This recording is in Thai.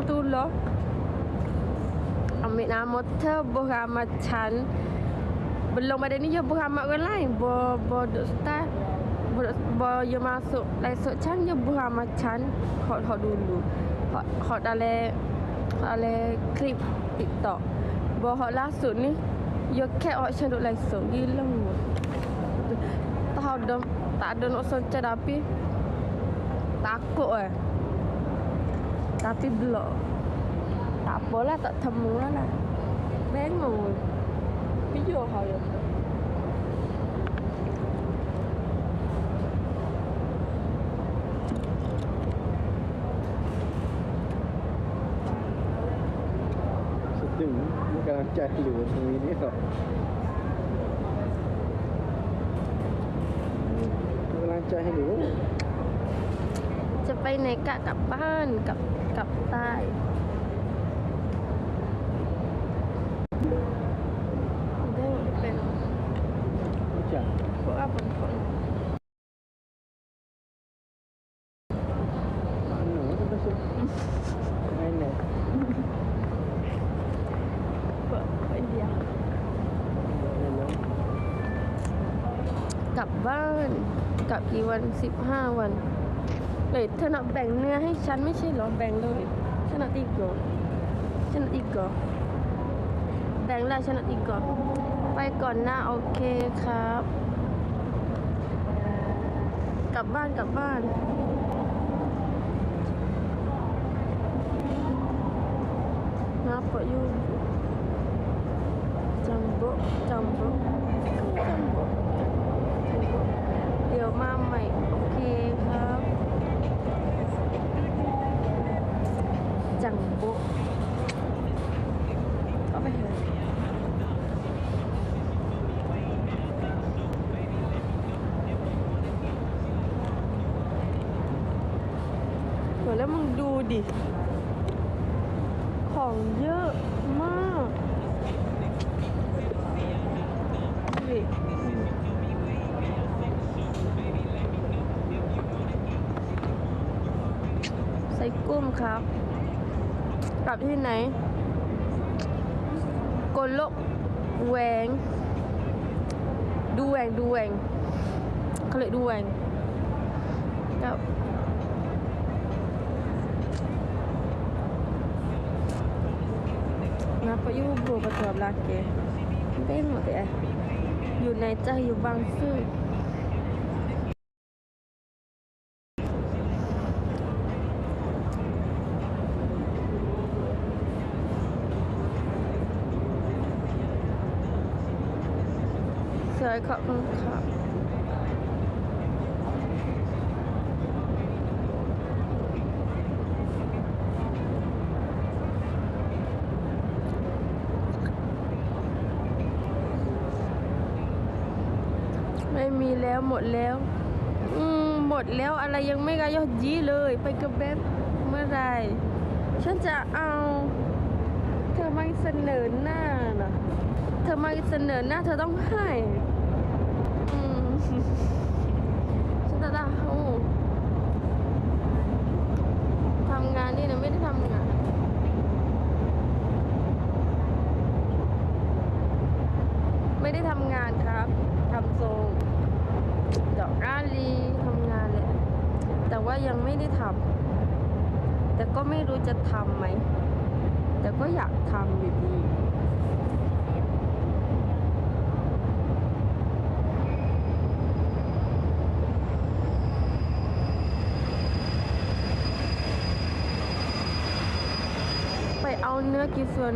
Rahmatullah Ambil nama Tebuh Rahmat Chan. Belum ada ni je Buh Rahmat orang lain. Bo Bo Duk Start Bo Bo Dia masuk Lesok Chan Je Rahmat Chan Hot hot dulu. Hot hot dalam Dalam klip TikTok. Bo hot lasuk ni Yo cat hot Chan duk lesok Gila Tahu dah Tak ada nak soncet tapi Takut eh Tapi blok Tak apalah tak temu lah lah Bengong Video hal ya Sedang Bukan cah lu ini kok Bukan lancar dulu ไปไหนกะกลับบ้านกลับกลับใต้ได้หมดเป็น Macam พวกอาผลผล Mana tu masuk Mana พวกพวกอินเดียกลับบ้านกลับกี่วันสิบห้าวัน เลยเธอนับแบ่งเนื้อให้ฉันไม่ใช่หรอแบ่งเลยฉันนัดอีกก่อนฉันนัดอีกก่อนแบ่งแล้วฉันนัดอีกก่อนไปก่อนหนะโอเคครับ กลับบ้านกลับบ้าน Ngapa you? Jambok, jambok, jambok, jambok. เดี๋ยวมาใหม่ โอเคครับ จังโบะก็ ไปเถอะโหแล้วมึงดูดิ ของเยอะมากดูดิใส่กุ้มครับ กลับที่ไหน โลกแหวงดูแหวงดูแหวงเขาเลยดูแหวงแล้วนะไปอยู่บัวประตูบลากเกเป็นหมดเลยอยู่ในใจอยู่บางซื่อ eh? You naik cah, you bangsa. Saya kat kengkak. Mai ไม่มีแล้วหมดแล้ว อืมหมดแล้วอะไรยังไม่กระยอดยีเลย ไปกับแบบเมื่อไรฉันจะเอา เธอมาเสนอหน้านะเธอมาเสนอหน้าเธอต้องให้ อืม ฉันจะได้เอาทำงานนี่นะไม่ได้ทำงาน ไม่ได้ทำงานครับทำทรงดอกอาลีทำงานแหละแต่ว่ายังไม่ได้ทำแต่ก็ไม่รู้จะทำไหม แต่ก็อยากทำอยู่ดีไปเอาเนื้อกี่ส่วน